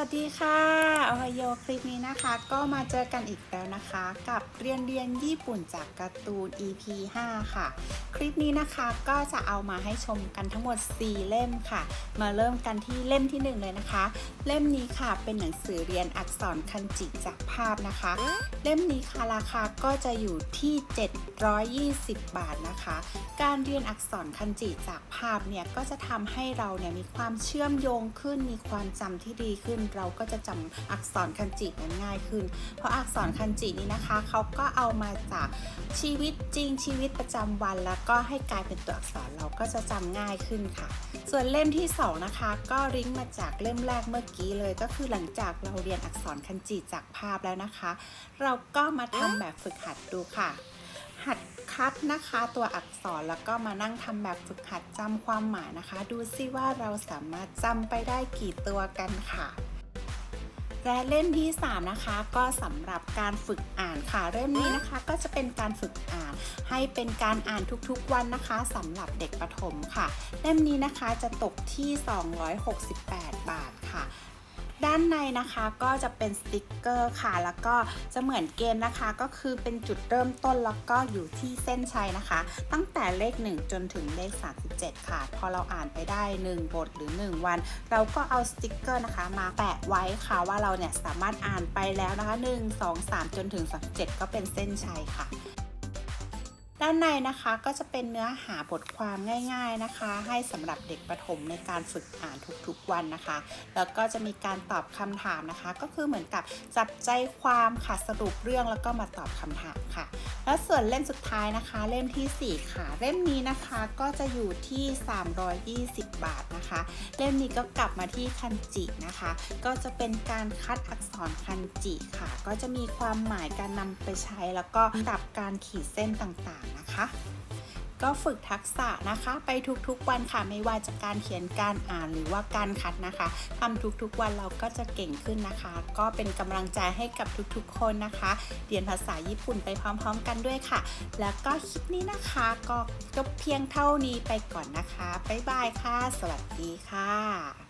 วัสดีค่ะโอไฮโยคลิปนี้นะคะ ก็มาเจอกันอีกแล้วนะคะ กับเรียนเรียนญี่ปุ่นจากการ์ตูน EP 5 ค่ะ คลิปนี้นะคะก็จะเอามาให้ชมกันทั้งหมด 4 เล่มค่ะ มาเริ่มกันที่เล่มที่ 1 เลยนะคะ เล่มนี้ค่ะเป็นหนังสือเรียนอักษรคันจิจากภาพนะคะ เล่มนี้ค่ะราคาก็จะอยู่ที่ 720 บาทนะคะ การเรียนอักษรคันจิจากภาพเนี่ยก็จะทำให้เราเนี่ยมีความเชื่อมโยงขึ้นมีความจำที่ดีขึ้นเราก็จะจำอักษรคันจินั้นง่ายขึ้น เพราะอักษรคันจินี้นะคะเขาก็เอามาจากชีวิตจริงชีวิตประจำวัน แล้วก็ให้กลายเป็นตัวอักษรเราก็จะจำง่ายขึ้นค่ะ ส่วนเล่มที่สองนะคะ ก็ริ้งมาจากเล่มแรกเมื่อกี้เลย ก็คือหลังจากเราเรียนอักษรคันจิจากภาพแล้วนะคะ เราก็มาทำแบบฝึกหัดดูค่ะ หัดคัดนะคะตัวอักษรแล้วก็มานั่งทำแบบฝึกหัดจำความหมายนะคะ ดูซิว่าเราสามารถจำไปได้กี่ตัวกันค่ะ และเล่มที่ 3 นะคะก็สำหรับการฝึกอ่านค่ะ เล่มนี้นะคะก็จะเป็นการฝึกอ่าน ให้เป็นการอ่านทุกๆวันนะคะสำหรับเด็กประถมค่ะ เล่มนี้นะคะจะตกที่ 268 บาทค่ะานในนะคะก็จะเป็นสติกเกอร์ค่ะ แล้วก็จะเหมือนเกมนะคะ ก็คือเป็นจุดเริ่มต้นแล้วก็อยู่ที่เส้นชัยนะคะ ตั้งแต่เลข 1 จนถึงเลข 37 ค่ะ พอเราอ่านไปได้ 1 บทหรือ 1 วัน เราก็เอาสติกเกอร์นะคะมาแปะไว้ค่ะว่าเราเนี่ยสามารถอ่านไปแล้วนะคะ 1 2 3 จนถึง 37 ก็เป็นเส้นชัยค่ะ ด้านในนะคะก็จะเป็นเนื้อหาบทความง่าย ๆนะคะ ให้สำหรับเด็กประถมในการฝึกอ่านทุกๆวันนะคะ แล้วก็จะมีการตอบคำถามนะคะ ก็คือเหมือนกับจับใจความค่ะสรุปเรื่องแล้วก็มาตอบคำถามค่ะ แล้วส่วนเล่มสุดท้ายนะคะ เล่มทีสี่4 ค่ะ เล่มนี้นะคะก็จะอยู่ที่ 320 บาทนะคะ เล่มนี้ก็กลับมาที่คันจินะคะ ก็จะเป็นการคัดอักษรคันจิค่ะ ก็จะมีความหมายการนำไปใช้แล้วก็ดับการขีดเส้นต่างๆนะคะ ก็ฝึกทักษะนะคะ ไปทุกๆวันค่ะ ไม่ว่าจะการเขียนการอ่านหรือว่าการคัดนะคะทำทุกๆวันเราก็จะเก่งขึ้นนะคะ ก็เป็นกำลังใจให้กับทุกๆคนนะคะ เรียนภาษาญี่ปุ่นไปพร้อม ๆ กันด้วยค่ะ แล้วก็คลิปนี้นะคะก็จบเพียงเท่านี้ไปก่อนนะคะบ๊ายบายค่ะ สวัสดีค่ะ